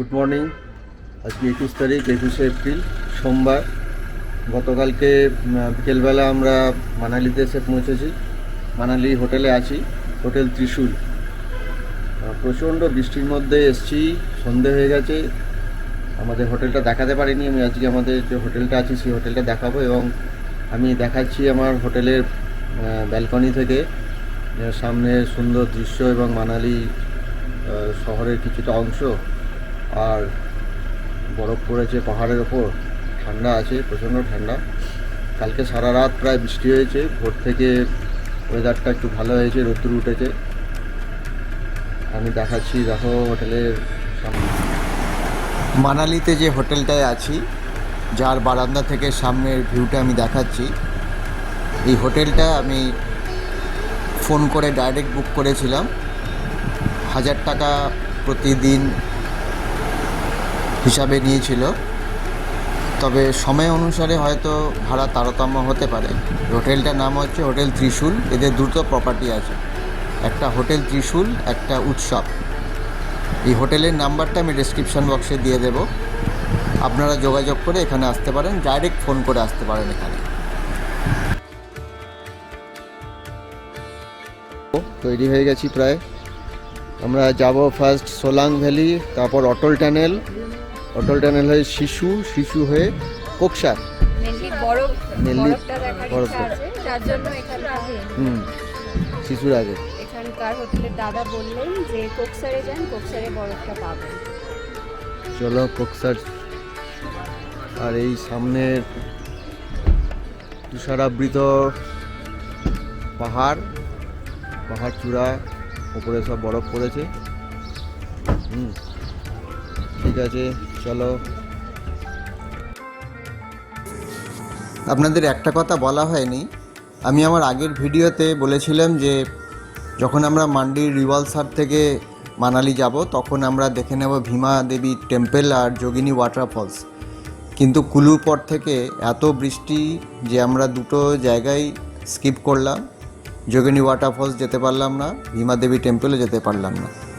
Good morning. আজকে একুশ তারিখ, একুশে এপ্রিল, সোমবার। গতকালকে বিকেলবেলা আমরা মানালিতে এসে পৌঁছেছি। মানালি হোটেলে আছি, হোটেল ত্রিশূল। প্রচণ্ড বৃষ্টির মধ্যে এসছি, সন্ধে হয়ে গেছে। আমাদের হোটেলটা দেখাতে পারিনি, আমি আজকে আমাদের যে হোটেলটা আছে, সেই হোটেলটা দেখাবো এবং আমি দেখাচ্ছি আমার হোটেলের ব্যালকনি থেকে। সামনে সুন্দর দৃশ্য এবং মানালি শহরের কিছুটা অংশ। আর বরফ পড়েছে পাহাড়ের ওপর। ঠান্ডা আছে, প্রচণ্ড ঠান্ডা। কালকে সারা রাত প্রায় বৃষ্টি হয়েছে। ভোর থেকে ওয়েদারটা একটু ভালো হয়েছে, রোদ্দুর উঠেছে। আমি দেখাচ্ছি, দেখো হোটেলের সামনে। মানালিতে যে হোটেলটায় আছি, যার বারান্দা থেকে সামনের ভিউটা আমি দেখাচ্ছি, এই হোটেলটা আমি ফোন করে ডাইরেক্ট বুক করেছিলাম। হাজার টাকা প্রতিদিন হিসাবে নিয়েছিল। তবে সময় অনুসারে হয়তো ভাড়া তারতম্য হতে পারে। হোটেলটার নাম হচ্ছে হোটেল ত্রিশূল। এদের দুটো প্রপার্টি আছে। একটা হোটেল ত্রিশূল, একটা উৎসব। এই হোটেলের নাম্বারটা আমি ডেসক্রিপশন বক্সে দিয়ে দেব। আপনারা যোগাযোগ করে এখানে আসতে পারেন। ডাইরেক্ট ফোন করে আসতে পারেন এখানে। তৈরি হয়ে গেছি প্রায়। আমরা যাব ফার্স্ট সোলাং ভ্যালি, তারপর অটল টানেল অটল টানেল হয়ে শিশু শিশু হয়ে কোকসার। মেনলি বরফ হুম শিশুর আগে। এখানকার হোটেলের দাদা বললেন যে কোকসারে যান কোকসারে বরফটা পাবেন। চলো কোকসার। আর এই সামনের তুষারাবৃত পাহাড় পাহাড় চূড়া উপরে সব বরফ পড়েছে। হুম ঠিক আছে। চলো। আপনাদের একটা কথা বলা হয়নি। আমি আমার আগের ভিডিওতে বলেছিলাম যে, যখন আমরা মান্ডির রিভালসার থেকে মানালি যাব, তখন আমরা দেখে নেব ভীমা দেবী টেম্পল আর যোগিনী ওয়াটারফলস। কিন্তু কুলুর পর থেকে এত বৃষ্টি যে আমরা দুটো জায়গায় স্কিপ করলাম। যোগিনী ওয়াটারফলস যেতে পারলাম না, ভীমা দেবী টেম্পলে যেতে পারলাম না।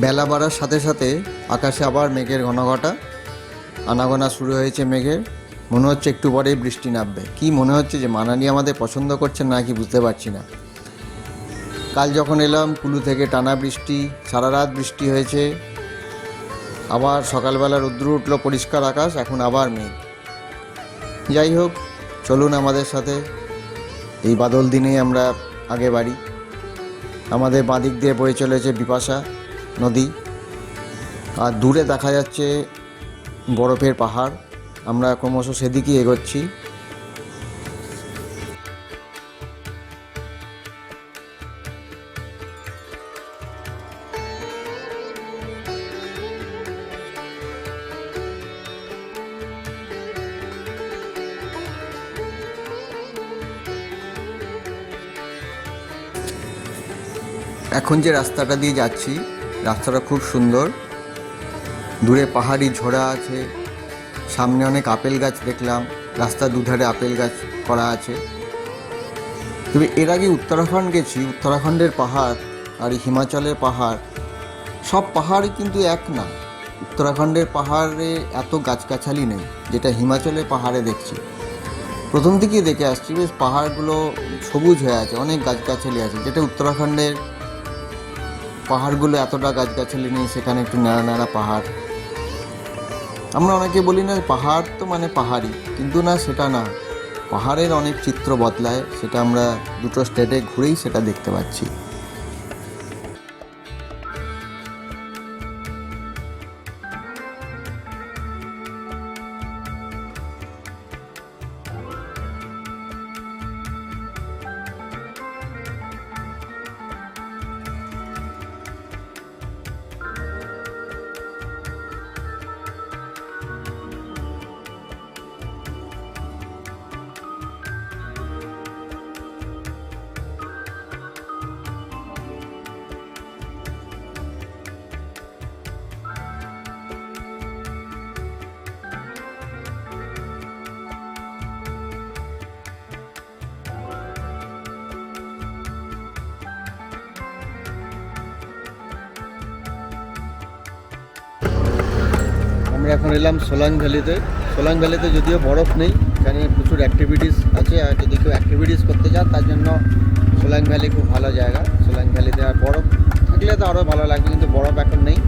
বেলা বাড়ার সাথে সাথে আকাশে আবার মেঘের ঘনঘটা। আনাগোনা শুরু হয়েছে মেঘের। মনে হচ্ছে একটু পরেই বৃষ্টি নামবে। কি মনে হচ্ছে যে মানালি আমাদের পছন্দ করছে না কি বুঝতে পারছি না। কাল যখন এলাম, কুলু থেকে টানা বৃষ্টি, সারা রাত বৃষ্টি হয়েছে। আবার সকালবেলা রৌদ্র উঠল পরিষ্কার আকাশ, এখন আবার মেঘ। যাই হোক, চলুন আমাদের সাথে। এই বাদল দিনেই আমরা আগে বাড়ি। আমাদের বাঁদিক দিয়ে বয়ে চলেছে বিপাশা। নদী। আর দূরে দেখা যাচ্ছে বরফের পাহাড়। আমরা ক্রমশ সেদিকেই এগোচ্ছি। এখন যে রাস্তাটা দিয়ে যাচ্ছি রাস্তাটা খুব সুন্দর। দূরে পাহাড়ি ঝোড়া আছে। সামনে অনেক আপেল গাছ দেখলাম। রাস্তার দুধারে আপেল গাছ করা আছে। তবে এর আগে উত্তরাখণ্ড গেছি। উত্তরাখণ্ডের পাহাড় আর হিমাচলের পাহাড়, সব পাহাড়ই কিন্তু এক না। উত্তরাখণ্ডের পাহাড়ে এত গাছগাছালি নেই, যেটা হিমাচলের পাহাড়ে দেখছি। প্রথম থেকেই দেখে আসছি, বেশ পাহাড়গুলো সবুজ হয়ে আছে, অনেক গাছগাছালি আছে, যেটা উত্তরাখণ্ডের পাহাড়গুলো এতটা গাছগাছালি নেই, সেখানে একটু নাড়া নেড়া পাহাড়। আমরা অনেকে বলি না পাহাড় তো মানে পাহাড়ি, কিন্তু না, সেটা না। পাহাড়ের অনেক চিত্র বদলায়, সেটা আমরা দুটো স্টেটে ঘুরেই সেটা দেখতে পাচ্ছি। আমরা এখন এলাম সোলাং ভ্যালিতে সোলাং ভ্যালিতে যদিও বরফ নেই, এখানে প্রচুর অ্যাক্টিভিটিস আছে, আর যদি কেউ অ্যাক্টিভিটিস করতে চান, তার জন্য সোলাং ভ্যালি খুব ভালো জায়গা। সোলাং ভ্যালিতে আর বরফ থাকলে তো আরও ভালো লাগবে, কিন্তু বরফ এখন নেই।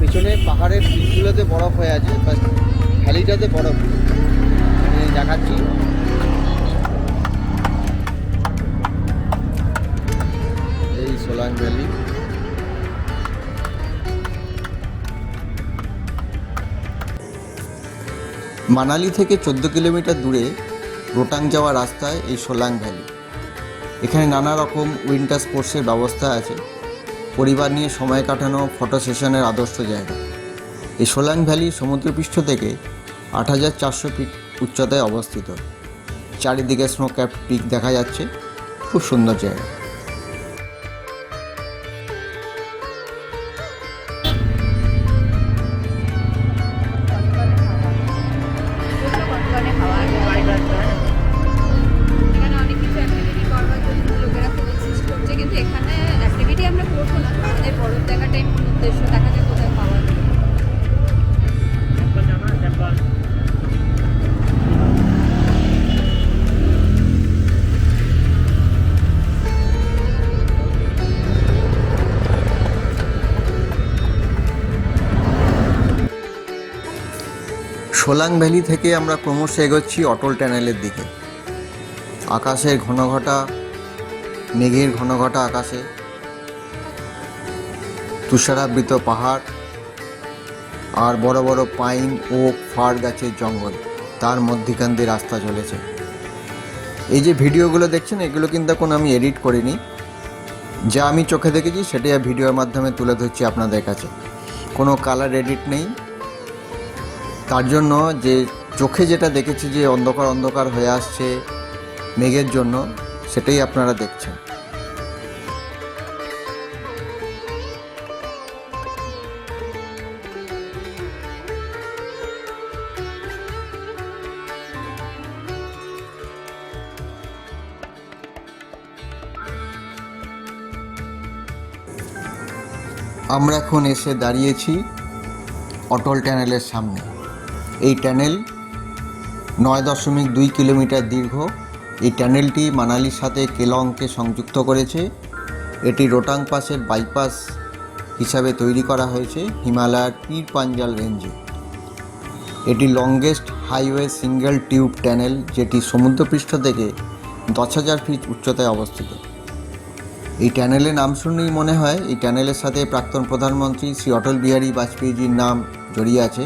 পিছনে পাহাড়ের পিকগুলোতে বরফ হয়ে আছে ভ্যালিটাতে বরফ। দেখাচ্ছি। এই সোলাং ভ্যালি মানালি থেকে চোদ্দ কিলোমিটার দূরে রোটাং যাওয়া রাস্তায় এই সোলাং ভ্যালি। এখানে নানা রকম উইন্টার স্পোর্টসের ব্যবস্থা আছে। পরিবার নিয়ে সময় কাটানো ফটো সেশনের আদর্শ জায়গা। এই সোলাং ভ্যালি সমুদ্রপৃষ্ঠ থেকে আট হাজার চারশো ফিট উচ্চতায় অবস্থিত। চারিদিকে স্নো ক্যাপ পিক দেখা যাচ্ছে। খুব সুন্দর জায়গা। সোলাং ভ্যালি থেকে আমরা ক্রমশ এগোচ্ছি অটল ট্যানেলের দিকে। আকাশের ঘন ঘনঘটা, মেঘের ঘনঘটা আকাশে। তুষারাবৃত পাহাড় আর বড় বড় পাইন ও ফার গাছের জঙ্গল, তার মধ্যিখান দিয়ে রাস্তা চলেছে। এই যে ভিডিওগুলো দেখছেন, এগুলো কিন্তু এখন আমি এডিট করিনি। যা আমি চোখে দেখেছি, সেটাই ভিডিওর মাধ্যমে তুলে ধরছি আপনাদের কাছে। কোনো কালার এডিট নেই। তার জন্য যে চোখে যেটা দেখেছি যে অন্ধকার অন্ধকার হয়ে আসছে মেঘের জন্য, সেটাই আপনারা দেখছেন। আমরা এখন এসে দাঁড়িয়েছি অটল ট্যানেলের সামনে। এই ট্যানেল নয় দশমিক দুই কিলোমিটার দীর্ঘ। এই ট্যানেলটি মানালির সাথে কেলংকে সংযুক্ত করেছে। এটি রোটাং পাসের বাইপাস হিসাবে তৈরি করা হয়েছে হিমালয়ার পীর পাঞ্জাল রেঞ্জে। এটি longest highway single tube tunnel যেটি সমুদ্রপৃষ্ঠ থেকে দশ হাজার ফিট উচ্চতায় অবস্থিত। এই ট্যানেলের নাম শুনলেই মনে হয়, এই ট্যানেলের সাথে প্রাক্তন প্রধানমন্ত্রী শ্রী অটল বিহারী বাজপেয়ীজির নাম জড়িয়ে আছে।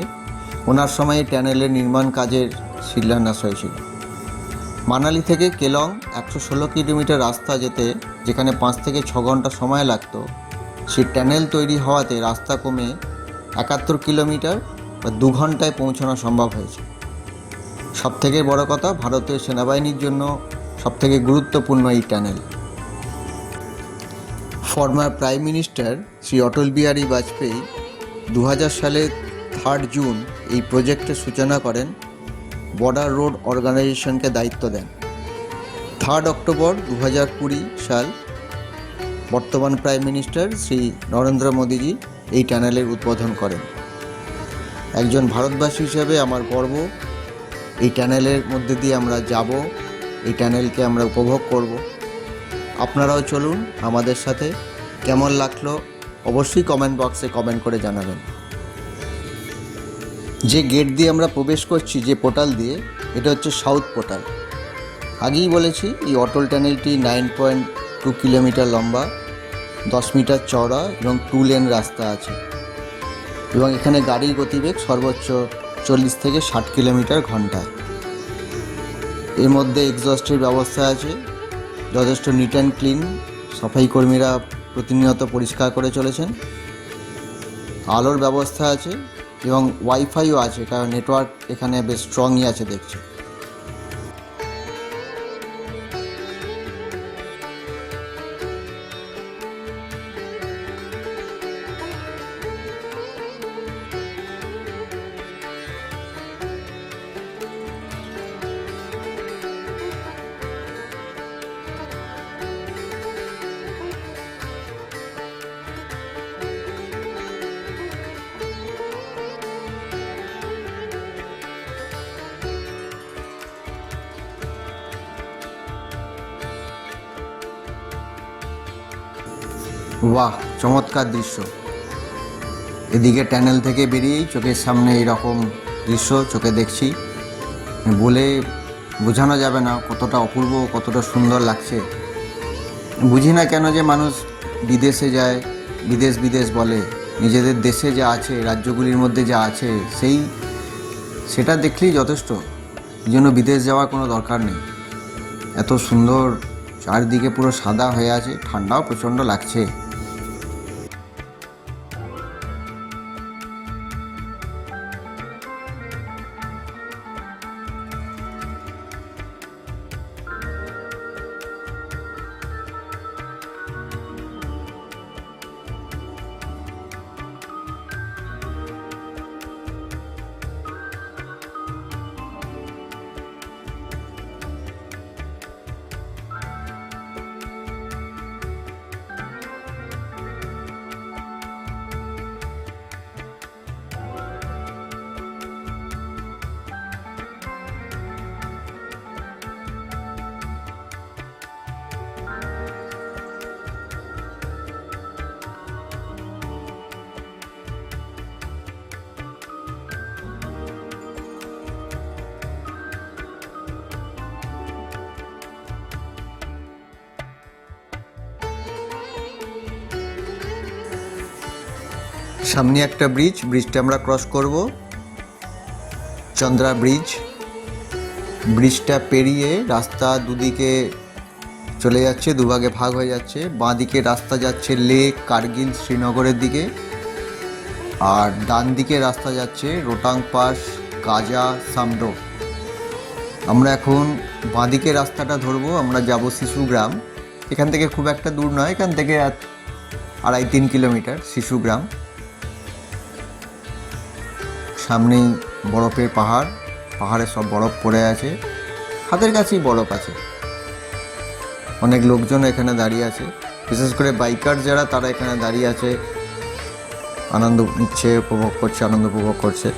ওনার সময়ে ট্যানেলের নির্মাণ কাজের শিলান্যাস হয়েছিল। মানালি থেকে কেলং একশো ষোলো কিলোমিটার রাস্তা যেতে যেখানে পাঁচ থেকে ছ ঘণ্টা সময় লাগতো সেই ট্যানেল তৈরি হওয়াতে রাস্তা কমে একাত্তর কিলোমিটার বা দু ঘন্টায় পৌঁছানো সম্ভব হয়েছে। সবথেকে বড় কথা ভারতীয় সেনাবাহিনীর জন্য সবথেকে গুরুত্বপূর্ণ এই tunnel. Former prime minister Shri Atal Bihari Vajpayee দু হাজার সালে থার্ড জুন এই প্রজেক্টের সূচনা করেন বর্ডার রোড অর্গানাইজেশনকে দায়িত্ব দেন। থার্ড অক্টোবর দু হাজার কুড়ি সাল বর্তমান প্রাইম মিনিস্টার শ্রী নরেন্দ্র মোদীজি এই টানেলের উদ্বোধন করেন। একজন ভারতবাসী হিসেবে আমার গর্ব। এই টানেলের মধ্যে দিয়ে আমরা যাব, এই টানেলকে আমরা উপভোগ করব। আপনারাও চলুন আমাদের সাথে। কেমন লাগল? অবশ্যই কমেন্ট বক্সে কমেন্ট করে জানাবেন। যে গেট দিয়ে আমরা প্রবেশ করছি, যে পোর্টাল দিয়ে, এটা হচ্ছে সাউথ পোর্টাল আগেই বলেছি, এই অটল টানেলটি নাইন পয়েন্ট টু কিলোমিটার লম্বা, দশ মিটার চওড়া এবং টু লেন রাস্তা আছে। এবং এখানে গাড়ির গতিবেগ সর্বোচ্চ চল্লিশ থেকে ষাট কিলোমিটার ঘন্টায় এর মধ্যে এক্সস্টের ব্যবস্থা আছে, যথেষ্ট নিট অ্যান্ড ক্লিন সাফাই কর্মীরা প্রতিনিয়ত পরিষ্কার করে চলেছেন। আলোর ব্যবস্থা আছে এবং ওয়াইফাইও আছে কারণ নেটওয়ার্ক এখানে বেশ স্ট্রংই আছে দেখছি। বাহ, চমৎকার দৃশ্য। এদিকে ট্যানেল থেকে বেরিয়েই চোখের সামনে এইরকম দৃশ্য চোখে দেখছি। বলে বোঝানো যাবে না কতটা অপূর্ব, কতটা সুন্দর লাগছে। বুঝি না কেন যে মানুষ বিদেশে যায়, বিদেশ বিদেশ বলে। নিজেদের দেশে যা আছে, রাজ্যগুলির মধ্যে যা আছে, সেই, সেটা দেখলেই যথেষ্ট। এই জন্য বিদেশ যাওয়ার কোনো দরকার নেই। এত সুন্দর, চারদিকে পুরো সাদা হয়ে আছে, ঠান্ডাও প্রচণ্ড লাগছে। সামনে একটা ব্রিজ, ব্রিজটা আমরা ক্রস করব। চন্দ্রা ব্রিজ। ব্রিজটা পেরিয়ে রাস্তা দুদিকে চলে যাচ্ছে, দুভাগে ভাগ হয়ে যাচ্ছে। বাঁ দিকে রাস্তা যাচ্ছে লেক, কার্গিল, শ্রীনগরের দিকে। আর ডান দিকে রাস্তা যাচ্ছে রোটাং পাস কাজা সামডো। আমরা এখন বাঁ দিকে রাস্তাটা ধরবো, আমরা যাব শিশু গ্রাম। এখান থেকে খুব একটা দূর নয়, এখান থেকে আড়াই, তিন কিলোমিটার শিশু গ্রাম। সামনেই বরফের পাহাড়। পাহাড়ে সব বরফ পড়ে আছে। হাতের কাছেই বরফ আছে। অনেক লোকজন এখানে দাঁড়িয়ে আছে। বিশেষ করে বাইকার যারা, তারা এখানে দাঁড়িয়ে আছে। আনন্দ নিচ্ছে, উপভোগ করছে, আনন্দ উপভোগ করছে।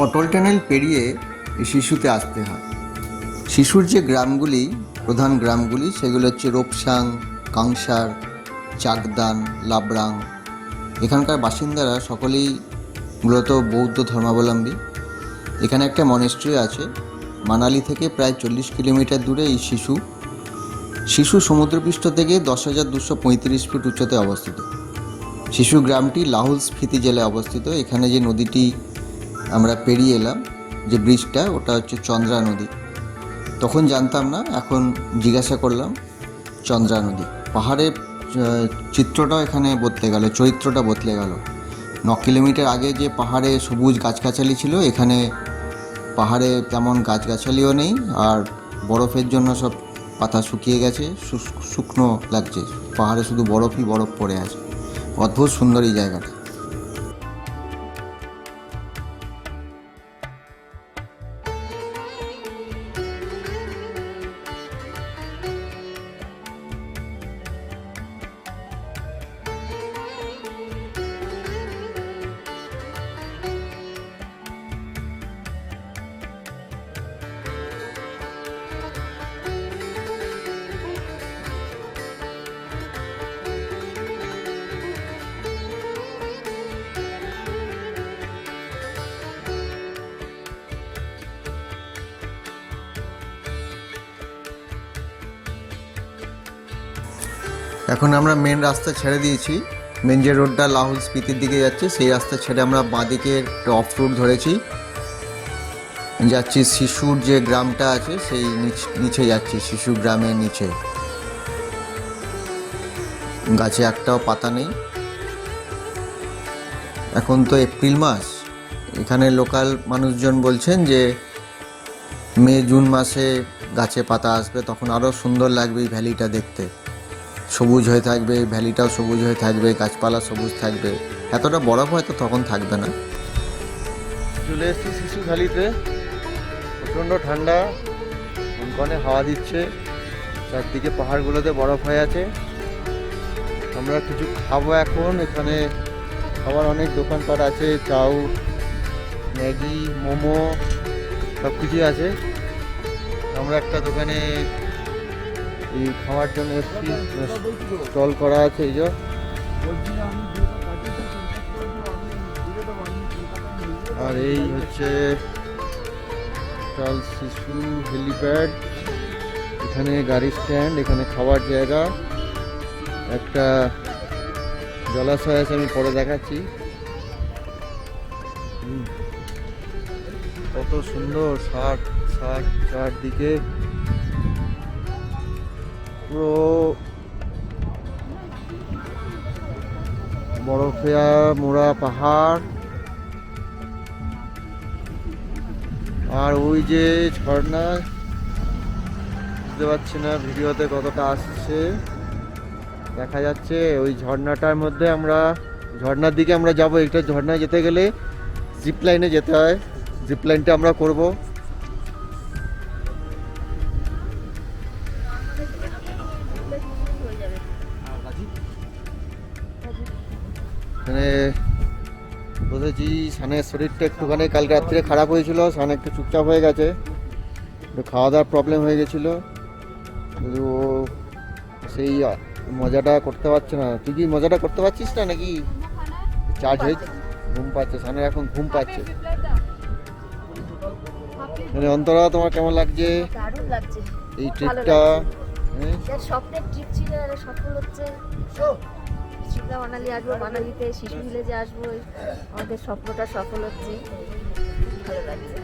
অটল টানেল পেরিয়ে শিশুতে আসতে হয়। শিশুর যে গ্রামগুলি, প্রধান গ্রামগুলি, সেগুলো হচ্ছে রোপসাং, কাংসার, চাকদান, লাবরাং। এখানকার বাসিন্দারা সকলেই মূলত বৌদ্ধ ধর্মাবলম্বী। এখানে একটা মনেস্ট্রি আছে। মানালি থেকে প্রায় চল্লিশ কিলোমিটার দূরে এই শিশু। শিশু সমুদ্রপৃষ্ঠ থেকে দশ হাজার দুশো পঁয়ত্রিশ ফিট উচ্চতে অবস্থিত। শিশু গ্রামটি লাহুল স্ফীতি জেলায় অবস্থিত। এখানে যে নদীটি আমরা পেরিয়ে এলাম যে ব্রিজটা ওটা হচ্ছে চন্দ্রা নদী। তখন জানতাম না, এখন জিজ্ঞাসা করলাম, চন্দ্রা নদী। পাহাড়ের চিত্রটাও এখানে বদলে গেল, চরিত্রটা বদলে গেল। ন কিলোমিটার আগে যে পাহাড়ে সবুজ গাছগাছালি ছিল, এখানে পাহাড়ে তেমন গাছগাছালিও নেই, আর বরফের জন্য সব পাতা শুকিয়ে গেছে শুকনো লাগছে। পাহাড়ে শুধু বরফই বরফ পড়ে আছে। অদ্ভুত সুন্দর এই জায়গাটা। এখন আমরা মেন রাস্তা ছেড়ে দিয়েছি। মেন যে রোডটা লাহুল স্পিতির দিকে যাচ্ছে, সেই রাস্তা ছেড়ে আমরা বাঁদিকে অফ রুট ধরেছি। যাচ্ছি শিশুর যে গ্রামটা আছে, সেই নিচ- যাচ্ছি, শিশু গ্রামের নিচে। গাছে একটাও পাতা নেই। এখন তো এপ্রিল মাস। এখানে লোকাল মানুষজন বলছেন যে, মে, জুন মাসে গাছে পাতা আসবে, তখন আরও সুন্দর লাগবে এই ভ্যালিটা দেখতে। সবুজ হয়ে থাকবে, ভ্যালিটাও সবুজ হয়ে থাকবে, গাছপালা সবুজ থাকবে। এতটা বরফ হয়তো তখন থাকবে না। চলে এসেছি শিশু ভ্যালিতে। প্রচণ্ড ঠান্ডা কনকনে হাওয়া দিচ্ছে। চারদিকে পাহাড়গুলোতে বরফ হয়ে আছে। আমরা কিছু খাব এখন। এখানে খাবার অনেক দোকানপাট আছে, চাউ, ম্যাগি, মোমো সব কিছুই আছে। আমরা একটা দোকানে এই খাওয়ার জন্য এসেছি। স্টল করা আছে এই আর এই হচ্ছে চাল শিশু হেলিপ্যাড। এখানে গাড়ি স্ট্যান্ড, এখানে খাওয়ার জায়গা। একটা জলাশয় আছে, আমি পরে দেখাচ্ছি। কত সুন্দর শার্ট শার্ট চারদিকে। পুরো বরফিয়া মোড়া পাহাড়। আর ওই যে ঝর্ণা বুঝতে পারছি না ভিডিওতে কতটা আসছে। দেখা যাচ্ছে ওই ঝর্ণাটার মধ্যে আমরা, ঝর্ণার দিকে আমরা যাব। একটা ঝর্ণায় যেতে গেলে জিপ লাইনে যেতে হয়। জিপ লাইনটা আমরা করব। বসেছি সানের শরীরটা একটুখানি কাল রাত্রে খারাপ হয়েছিল সান একটু চুপচাপ হয়ে গেছে। একটু খাওয়া দাওয়ার প্রবলেম হয়ে গেছিল। কিন্তু ও সেই মজাটা করতে পারছে না। তুই কি মজাটা করতে পারছিস না নাকি? চার্জ হয়ে ঘুম পাচ্ছে সানের এখন ঘুম পাচ্ছে। মানে অন্তরা তোমার কেমন লাগছে? এই ট্রিপটা হ্যাঁ? স্বপ্নের ট্রিপ ছিল আর সফল হচ্ছে শিমলা মানালি আসব মানালিতে শিশু ভিলেজে আসব আমাদের স্বপ্নটা সফল হচ্ছে। ভালো লাগছে।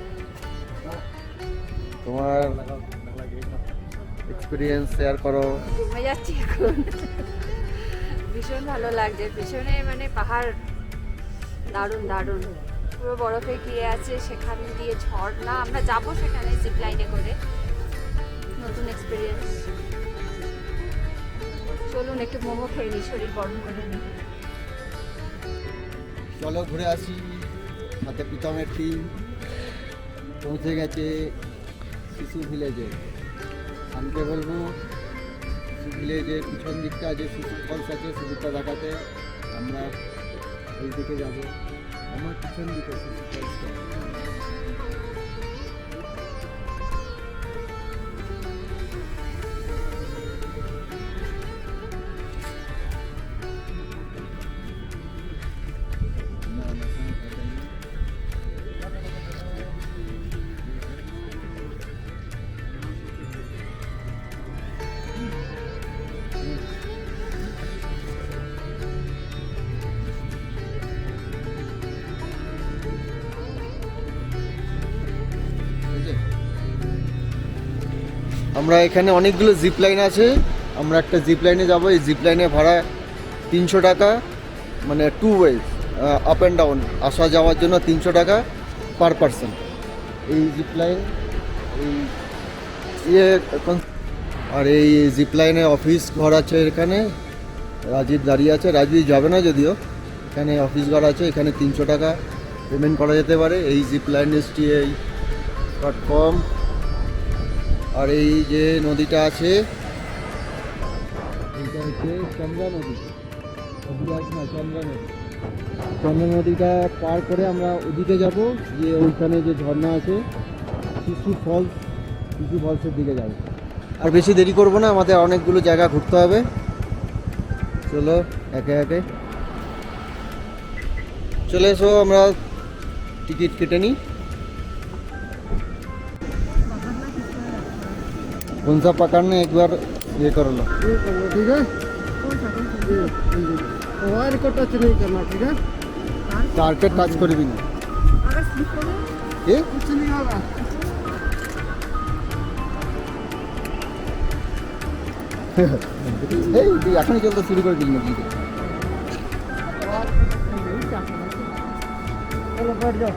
তোমার এক্সপিরিয়েন্স শেয়ার করো। ঘুমে যাচ্ছি এখন। ভীষণ ভালো লাগছে। পিছনে মানে পাহাড় দারুণ দারুণ। পুরো বরফে গিয়ে আছে সেখান দিয়ে ঝর্ণা। আমরা যাব সেখানে জিপ লাইনে করে। নতুন এক্সপিরিয়েন্স চলুন, একটু মোমো খেয়ে নিই, শরীর গরম করে নিই। চলো ঘুরে আসি, সাথে প্রীতমের টিম পৌঁছে গেছে শিশু ভিলেজে আমাকে বলব, শিশু ভিলেজের পিছন দিকটা যে শিশু ফলস আছে সেদিকটা দেখাতে। আমরা ওই দিকে যাব। আমার পিছন দিকে শিশু ফলসটা আমরা এখানে অনেকগুলো জিপ লাইন আছে। আমরা একটা জিপ লাইনে যাব। এই জিপ লাইনে ভাড়া তিনশো টাকা মানে two ways up and down আসা যাওয়ার জন্য তিনশো টাকা পার পারসন এই জিপ লাইন এই ইয়ে আর এই জিপ লাইনে অফিস ঘর আছে এখানে। রাজীব দাঁড়িয়ে আছে। রাজীব যাবে না যদিও। এখানে অফিস ঘর আছে, এখানে তিনশো টাকা পেমেন্ট করা যেতে পারে। এই জিপ লাইন এসটি এই ডট কম আর এই যে নদীটা আছে এইটা হচ্ছে চন্দ্রা নদী। না, চন্দ্রা নদী। নদীটা পার করে আমরা ওদিকে যাব, গিয়ে ওইখানে যে ঝর্ণা আছে, শিশু ফলস, শিশু ফলসের দিকে যাব। আর বেশি দেরি করব না, আমাদের অনেকগুলো জায়গা ঘুরতে হবে। চলো, একে একে। চলে এসো, আমরা টিকিট কেটে নিই। कौन सा पकड़ना एक बार ये कर लो ठीक है वायर को टच नहीं करना ठीक है कारपेट टच कर भी नहीं ये कुछ नहीं होगा এই তুই এখনই চলতে শুরু করে দিলি নাকি चलो बैठ जाओ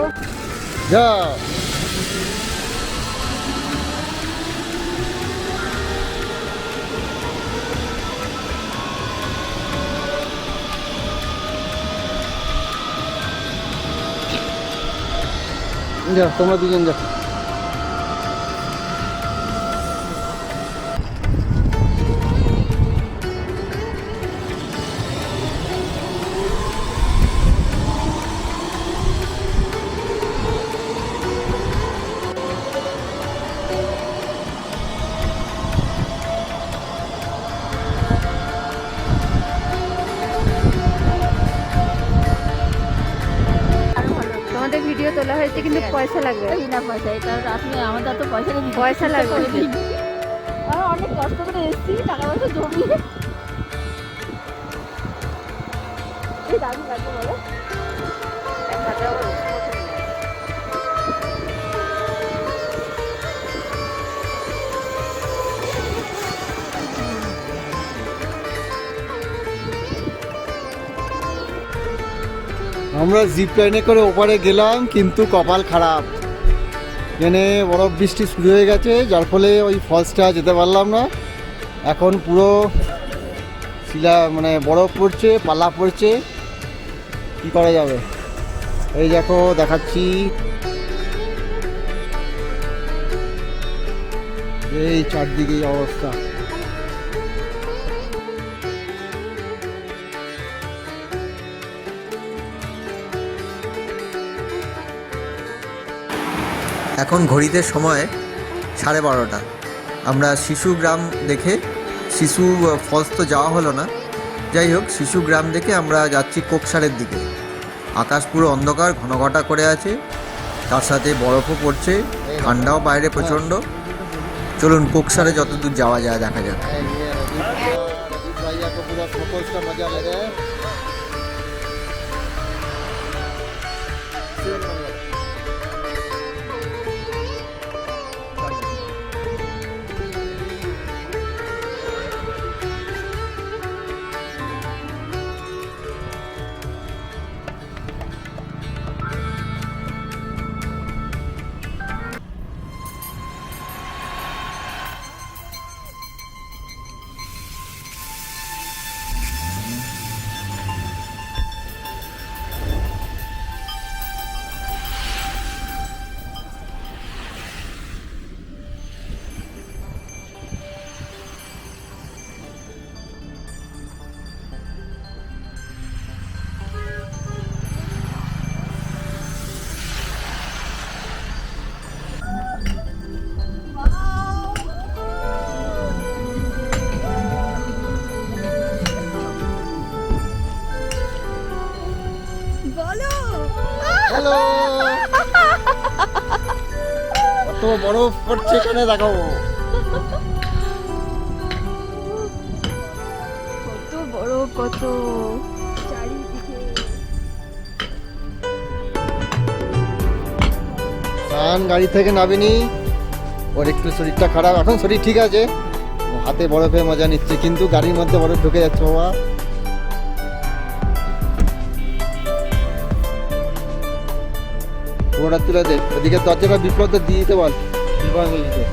बैठ 야. 이제 도마디기 이제 পয়সা লাগবে। আমরা অনেক কষ্ট করে এসেছি টাকা পয়সা জমিয়ে এই বলো। আমরা জিপ লাইনে করে ওপারে গেলাম কিন্তু কপাল খারাপ। এখানে বরফ বৃষ্টি শুরু হয়ে গেছে, যার ফলে ওই ফলসটা যেতে পারলাম না। এখন পুরো শিলা মানে বরফ পড়ছে, পালা পড়ছে। কি করা যাবে? এই দেখো, দেখাচ্ছি। এই চারদিকে অবস্থা। এখন ঘড়িতে সময় সাড়ে বারোটা আমরা শিশু গ্রাম দেখে শিশু ফলস তো যাওয়া হলো না যাই হোক শিশু গ্রাম দেখে আমরা যাচ্ছি কোকসারের দিকে আকাশ পুরো অন্ধকার ঘনঘটা করে আছে তার সাথে বরফও পড়ছে ঠান্ডাও বাইরে প্রচণ্ড চলুন কোকসারে যতদূর যাওয়া যায় দেখা যাক বরফ পড়ছে এখানে দেখাবো কত বড় কত চারিদিকে। সান গাড়ি থেকে নামেনি। ওর একটু শরীরটা খারাপ। এখন শরীর ঠিক আছে। হাতে বরফে মজা নিচ্ছে কিন্তু গাড়ির মধ্যে বরফ ঢুকে যাচ্ছে বাবা। পুরোটা তুলে দে। ওদিকে দরজাটা বিপ্লবটা দিয়ে দিতে বল। বিপ্লব দিতে।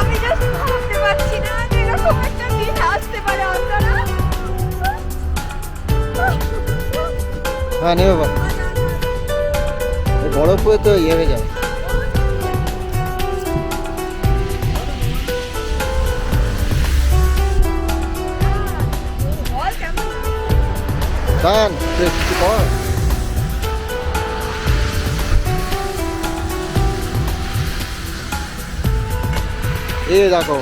আমি জাস্ট ভাবতে বরফ তো ইয়ে হয়ে যায় কর এ দেখো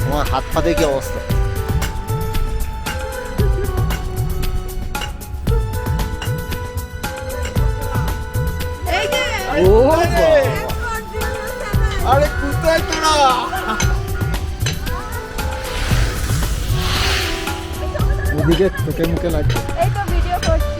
তোমার হাত পাতে কি অবস্থা? ও। আরে কোথায় তোরা ওদিকে চোখে মুখে লাগছে এই তো ভিডিও করছি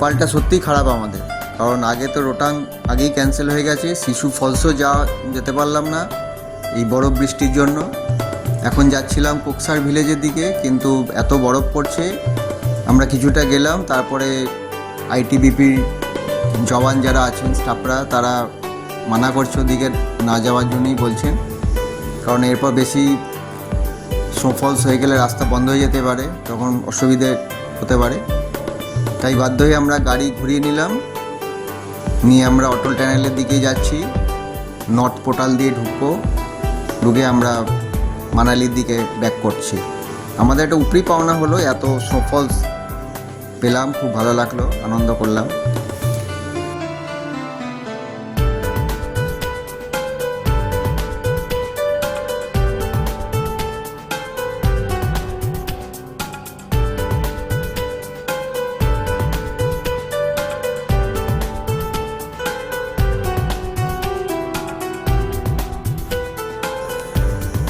কপালটা সত্যিই খারাপ আমাদের। কারণ আগে তো রোটাং আগেই ক্যান্সেল হয়ে গেছে, শিশু ফলসও যাওয়া যেতে পারলাম না এই বরফ বৃষ্টির জন্য। এখন যাচ্ছিলাম কোকসার ভিলেজের দিকে, কিন্তু এত বরফ পড়ছে, আমরা কিছুটা গেলাম, তারপরে আইটিবিপির জওয়ান যারা আছেন স্টাফরা তারা মানা করছে ওদিকে না যাওয়ার জন্যই বলছেন। কারণ এরপর বেশি স্নোফলস হয়ে গেলে রাস্তা বন্ধ হয়ে যেতে পারে, তখন অসুবিধে হতে পারে। তাই বাধ্য হয়ে আমরা গাড়ি ঘুরিয়ে নিলাম। নিয়ে আমরা অটল টানেলের দিকে যাচ্ছি। নর্থ পোর্টাল দিয়ে ঢুকবো। ঢুকে আমরা মানালির দিকে ব্যাক করছি। আমাদের একটা উপরি পাওনা হলো, এত সফল পেলাম, খুব ভালো লাগল, আনন্দ করলাম।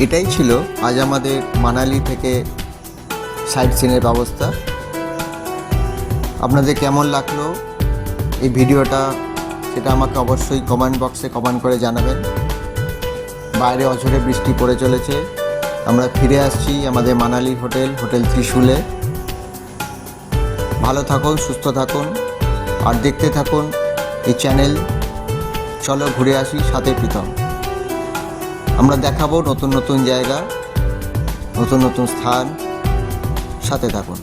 এটাই ছিল আজ আমাদের মানালি থেকে সাইট সিনের ব্যবস্থা। আপনাদের কেমন লাগল এই ভিডিওটা সেটা আমাকে অবশ্যই কমেন্ট বক্সে কমেন্ট করে জানাবেন। বাইরে অঝরে বৃষ্টি পড়ে চলেছে। আমরা ফিরে আসছি আমাদের মানালি হোটেল হোটেল ত্রিশুলে। ভালো থাকুন, সুস্থ থাকুন, আর দেখতে থাকুন এই চ্যানেল। চলো ঘুরে আসি সাথে প্রীতম। আমরা দেখাবো নতুন নতুন জায়গা নতুন নতুন স্থান সাথে থাকুন।